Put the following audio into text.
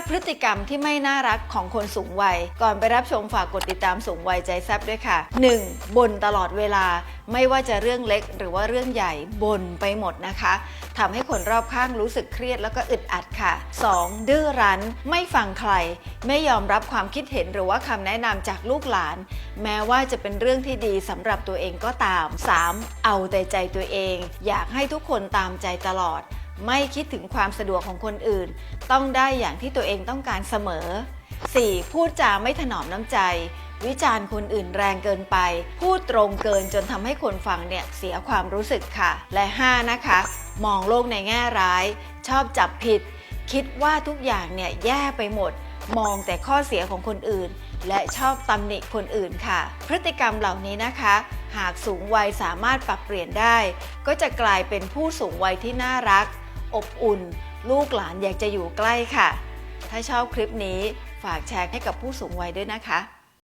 5 พฤติกรรมที่ไม่น่ารักของคนสูงวัย ก่อนไปรับชมฝากกดติดตามสูงวัยใจแซบด้วยค่ะ 1. บ่นตลอดเวลาไม่ว่าจะเรื่องเล็กหรือว่าเรื่องใหญ่บ่นไปหมดนะคะทำให้คนรอบข้างรู้สึกเครียดแล้วก็อึดอัดค่ะ 2. ดื้อรั้นไม่ฟังใคร ไม่ยอมรับความคิดเห็นหรือว่าคำแนะนำจากลูกหลาน แม้ว่าจะเป็นเรื่องที่ดีสำหรับตัวเองก็ตาม 3. เอาแต่ใจตัวเอง อยากให้ทุกคนตามใจตลอด ไม่คิดถึงความสะดวกของคนอื่น ต้องได้อย่างที่ตัวเองต้องการเสมอ 4. พูดจาไม่ถนอมน้ำใจ วิจารณ์คนอื่นแรงเกินไป พูดตรงเกินจนทำให้คนฟังเนี่ยเสียความรู้สึกค่ะ และ 5 นะคะ มองโลกในแง่ร้าย ชอบจับผิด คิดว่าทุกอย่างเนี่ยแย่ไปหมด มองแต่ข้อเสียของคนอื่น และชอบตำหนิคนอื่นค่ะ พฤติกรรมเหล่านี้นะคะ หากสูงวัยสามารถปรับเปลี่ยนได้ ก็จะกลายเป็นผู้สูงวัยที่น่ารัก อบอุ่น ลูกหลานอยากจะอยู่ใกล้ค่ะ ถ้าชอบคลิปนี้ฝากแชร์ให้กับผู้สูงวัยด้วยนะคะ